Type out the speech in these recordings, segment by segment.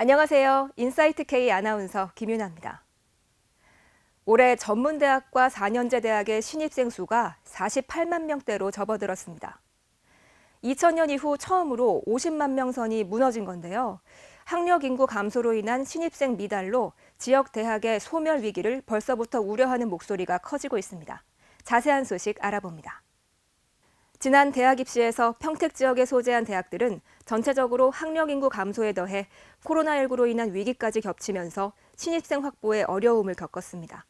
안녕하세요. 인사이트 K 아나운서 김윤아입니다. 올해 전문대학과 4년제 대학의 신입생 수가 48만 명대로 접어들었습니다. 2000년 이후 처음으로 50만 명 선이 무너진 건데요. 학력 인구 감소로 인한 신입생 미달로 지역 대학의 소멸 위기를 벌써부터 우려하는 목소리가 커지고 있습니다. 자세한 소식 알아봅니다. 지난 대학 입시에서 평택 지역에 소재한 대학들은 전체적으로 학력 인구 감소에 더해 코로나19로 인한 위기까지 겹치면서 신입생 확보에 어려움을 겪었습니다.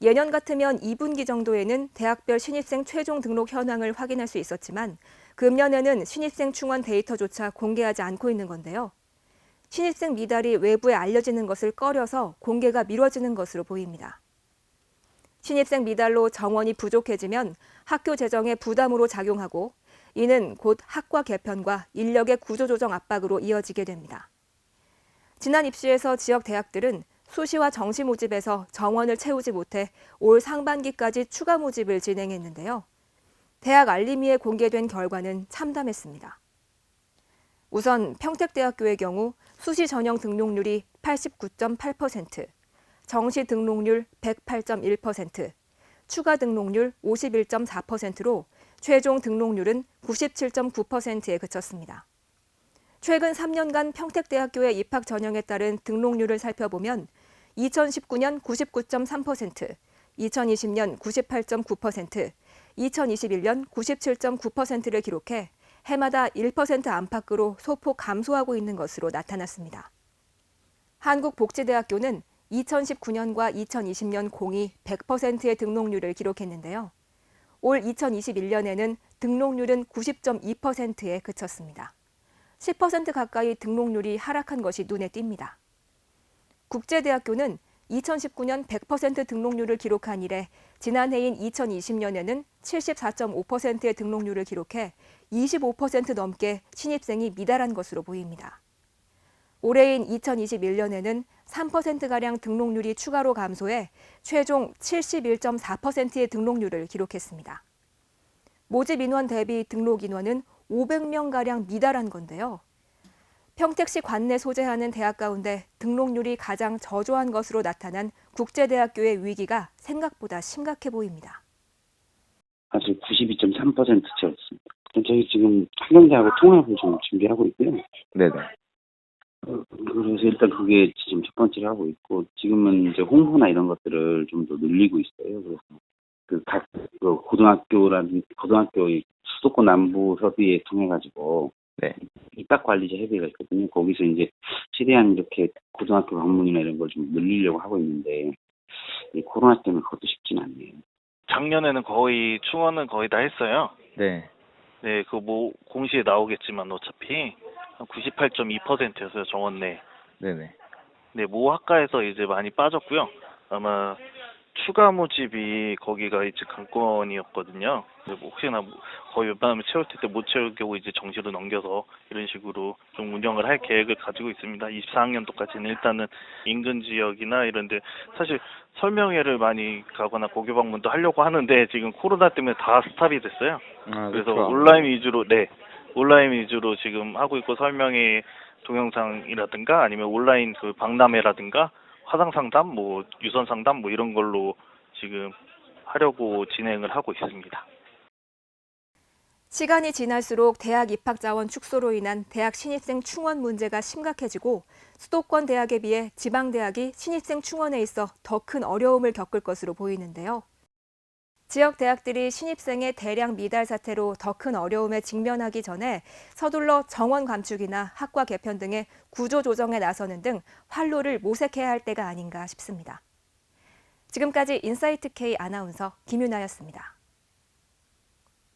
예년 같으면 2분기 정도에는 대학별 신입생 최종 등록 현황을 확인할 수 있었지만 금년에는 신입생 충원 데이터조차 공개하지 않고 있는 건데요. 신입생 미달이 외부에 알려지는 것을 꺼려서 공개가 미뤄지는 것으로 보입니다. 신입생 미달로 정원이 부족해지면 학교 재정에 부담으로 작용하고 이는 곧 학과 개편과 인력의 구조조정 압박으로 이어지게 됩니다. 지난 입시에서 지역 대학들은 수시와 정시 모집에서 정원을 채우지 못해 올 상반기까지 추가 모집을 진행했는데요. 대학 알림이에 공개된 결과는 참담했습니다. 우선 평택대학교의 경우 수시 전형 등록률이 89.8%, 정시 등록률 108.1%, 추가 등록률 51.4%로 최종 등록률은 97.9%에 그쳤습니다. 최근 3년간 평택대학교의 입학 전형에 따른 등록률을 살펴보면 2019년 99.3%, 2020년 98.9%, 2021년 97.9%를 기록해 해마다 1% 안팎으로 소폭 감소하고 있는 것으로 나타났습니다. 한국복지대학교는 2019년과 2020년 공이 100%의 등록률을 기록했는데요. 올 2021년에는 등록률은 90.2%에 그쳤습니다. 10% 가까이 등록률이 하락한 것이 눈에 띕니다. 국제대학교는 2019년 100% 등록률을 기록한 이래 지난해인 2020년에는 74.5%의 등록률을 기록해 25% 넘게 신입생이 미달한 것으로 보입니다. 올해인 2021년에는 3%가량 등록률이 추가로 감소해 최종 71.4%의 등록률을 기록했습니다. 모집 인원 대비 등록 인원은 500명가량 미달한 건데요. 평택시 관내 소재하는 대학 가운데 등록률이 가장 저조한 것으로 나타난 국제대학교의 위기가 생각보다 심각해 보입니다. 사실 92.3%였습니다. 저희 지금 한경대하고 통합을 좀 준비하고 있고요. 네네. 어, 그래서 일단 그게 지금 첫 번째로 하고 있고 지금은 이제 홍보나 이런 것들을 좀 더 늘리고 있어요. 그래서 그각 그 고등학교라든 고등학교의 수도권 남부 협의회 통해 가지고 네. 입학 관리자 협의회가 있거든요. 거기서 이제 최대한 이렇게 고등학교 방문이나 이런 걸 좀 늘리려고 하고 있는데 이 코로나 때문에 그것도 쉽진 않네요. 작년에는 거의 충원은 거의 다 했어요. 네. 네, 그 뭐 공시에 나오겠지만 어차피 한 98.2%였어요 정원 내. 네네. 네, 모 학과에서 이제 많이 빠졌고요. 아마 추가 모집이 거기가 이제 강권이었거든요. 뭐 혹시나 뭐 거의 웬만하면 채울 텐데 못 채울 경우 이제 정시로 넘겨서 이런 식으로 좀 운영을 할 계획을 가지고 있습니다. 24학년도까지는 일단은 인근 지역이나 이런데 사실 설명회를 많이 가거나 고교 방문도 하려고 하는데 지금 코로나 때문에 다 스탑이 됐어요. 아, 그래서 그렇죠. 온라인 위주로 네 온라인 위주로 지금 하고 있고 설명회 동영상이라든가 아니면 온라인 그 박람회라든가 화상 상담 뭐 유선 상담 뭐 이런 걸로 지금 하려고 진행을 하고 있습니다. 시간이 지날수록 대학 입학 자원 축소로 인한 대학 신입생 충원 문제가 심각해지고 수도권 대학에 비해 지방 대학이 신입생 충원에 있어 더 큰 어려움을 겪을 것으로 보이는데요. 지역 대학들이 신입생의 대량 미달 사태로 더 큰 어려움에 직면하기 전에 서둘러 정원 감축이나 학과 개편 등의 구조 조정에 나서는 등 활로를 모색해야 할 때가 아닌가 싶습니다. 지금까지 인사이트 K 아나운서 김윤아였습니다.